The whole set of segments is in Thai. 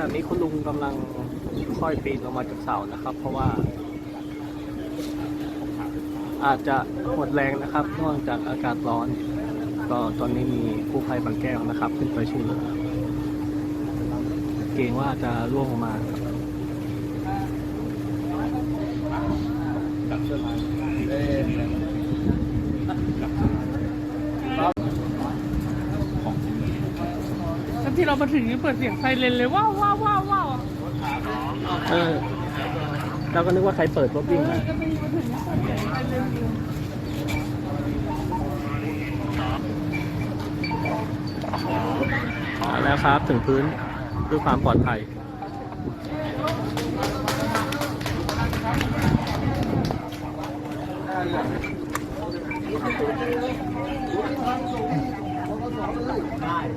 ณะนี้คุณลุงกำลังค่อยปีนออกมาจากเสานะครับ เพราะว่า อาจจะหมดแรงนะครับเนื่องจากอากาศร้อน ก็ตอนนี้มีกู้ภัยบางแก้วนะครับ ขึ้นไปช่วยเหลือเกรงว่าจะร่วงลงมาครับ ตอน ที่เรามาถึงนี่เปิดเสียงไซเรนเลยว้าวว้าวว้าวว้าวเออเราก็นึกว่าใครเปิดรถวิ่งมาก็ไม่มาถึงนี่เปิดเสียงไซเรนอยู่มาแล้วครับถึงพื้นด้วยความปลอดภัย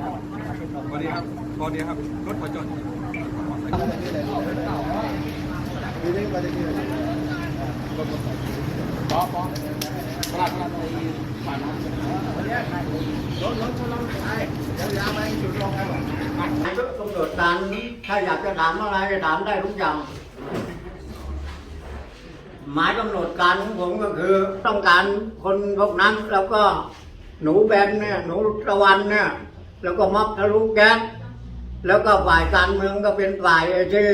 สวั สดีครับสวัสดีครับ รถขอจอดนายกกำหนดการถ้าอยากจะถามอะไรจะถามได้ทุกอย่างหมายกำหนดการของผมก็คือ ต้องการคนพวกนั้นแล้วก็หนูแบนเนี่ยหนูตะวันเนี่ย แล้วก็ม็อบทะลุแก๊ส แล้วก็ฝ่ายการเมืองก็เป็นฝ่ายที่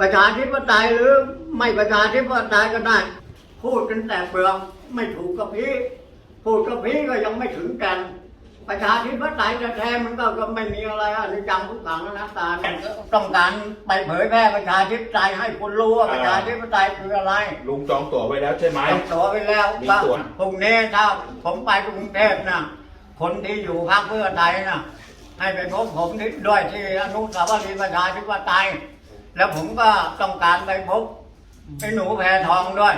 ประชาธิปไตยหรือไม่ประชาธิปไตยก็ได้ พูดกันแต่เปลืองไม่ถูกกับพี่ พูดกับพี่ก็ยังไม่ถึงกัน ประชาธิปไตยแท้ๆมันก็ก็ไม่มีอะไรอะในจังทุกขังอนะตาต้องการไปเผยแพร่ประชาธิปไตยให้คนรู้ว่าประชาธิปไตยคืออะไรลุงจองตั๋วไว้แล้วใช่ไหมต้องตัวไปแล้วมีว่าตั๋วพรุ่งนี้ถ้าผมไปกรุงเทพนะคนที่อยู่พรรคเพื่อไทยนะ ให้ไปพบผมที่ด้วยที่อนุสาวรีย์ประชาธิปไตยแล้วผมก็ต้องการไปพบไอ้หนูแพทองด้วย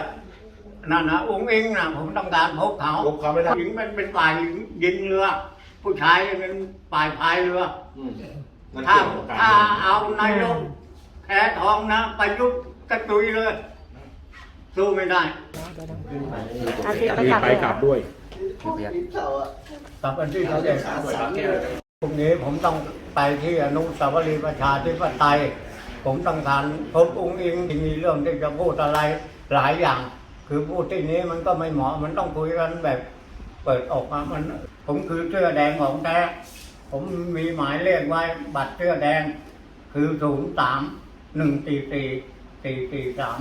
นั่นนะอุ้งอิงนะผมต้องการพบเขาพบเขาไม่ได้ ผู้หญิงมันเป็นฝ่ายยิงเรือ ผู้ชายเป็นฝ่ายพายเรือ อืมนั่นถ้าเกี่ยวกับการถ้าเมืองเอานายกแพ้ทองนะไประยุทธ์กระตุยเลย สู้ไม่ได้มีไปกลับด้วยกลับวันที่เราจะ พรุ่งนี้ผมต้องไปที่อนุสาวรีย์ประชาธิปไตย ผมต้องการพบองค์อิงที่มีเรื่องที่จะพูดอะไรหลายอย่าง คือพูดที่นี้มันก็ไม่เหมาะมันต้องคุยกันแบบ เปิดออกมามัน ผมคือเสื้อแดงของแท้ผมมีหมายเลขไว้บัตรเสื้อแดง คือศูนย์สามหนึ่งสี่สี่สี่สี่สาม